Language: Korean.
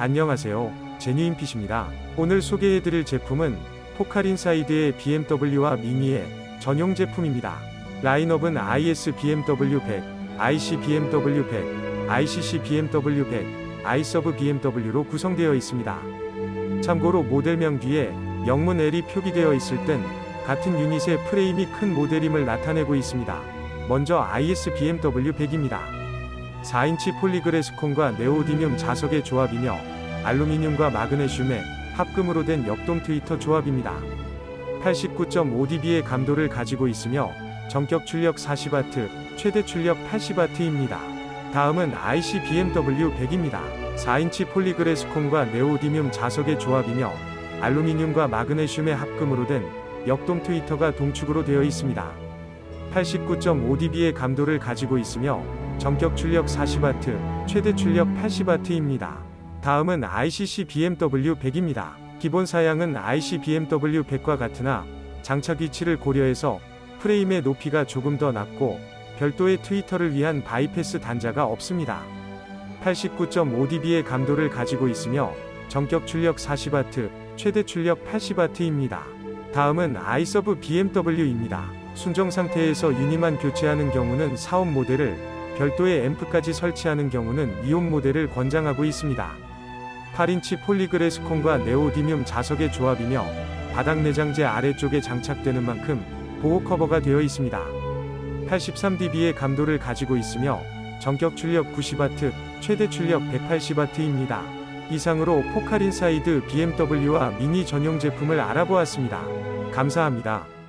안녕하세요. 제뉴인핏입니다. 오늘 소개해드릴 제품은 포카린사이드의 BMW와 미니의 전용 제품입니다. 라인업은 IS BMW 100, IC BMW 100, ICC BMW 100, iServe BMW로 구성되어 있습니다. 참고로 모델명 뒤에 영문 L이 표기되어 있을 땐 같은 유닛의 프레임이 큰 모델임을 나타내고 있습니다. 먼저 IS BMW 100입니다. 4인치 폴리그레스콘과 네오디뮴 자석의 조합이며 알루미늄과 마그네슘의 합금으로 된 역동 트위터 조합입니다. 89.5dB의 감도를 가지고 있으며 전격 출력 40W, 최대 출력 80W입니다. 다음은 IC BMW 100입니다. 4인치 폴리그레스콘과 네오디뮴 자석의 조합이며 알루미늄과 마그네슘의 합금으로 된 역동 트위터가 동축으로 되어 있습니다. 89.5dB의 감도를 가지고 있으며 전격 출력 40W, 최대 출력 80W입니다. 다음은 ICC BMW 100입니다. 기본 사양은 IC BMW 100과 같으나 장착 위치를 고려해서 프레임의 높이가 조금 더 낮고 별도의 트위터를 위한 바이패스 단자가 없습니다. 89.5dB의 감도를 가지고 있으며 전격 출력 40W, 최대 출력 80W입니다. 다음은 iServe BMW입니다. 순정 상태에서 유니만 교체하는 경우는 4옴 모델을, 별도의 앰프까지 설치하는 경우는 2옴 모델을 권장하고 있습니다. 8인치 폴리그레스콘과 네오디뮴 자석의 조합이며 바닥 내장재 아래쪽에 장착되는 만큼 보호 커버가 되어 있습니다. 83dB의 감도를 가지고 있으며 전격 출력 90W, 최대 출력 180W입니다. 이상으로 포카린사이드 BMW와 미니 전용 제품을 알아보았습니다. 감사합니다.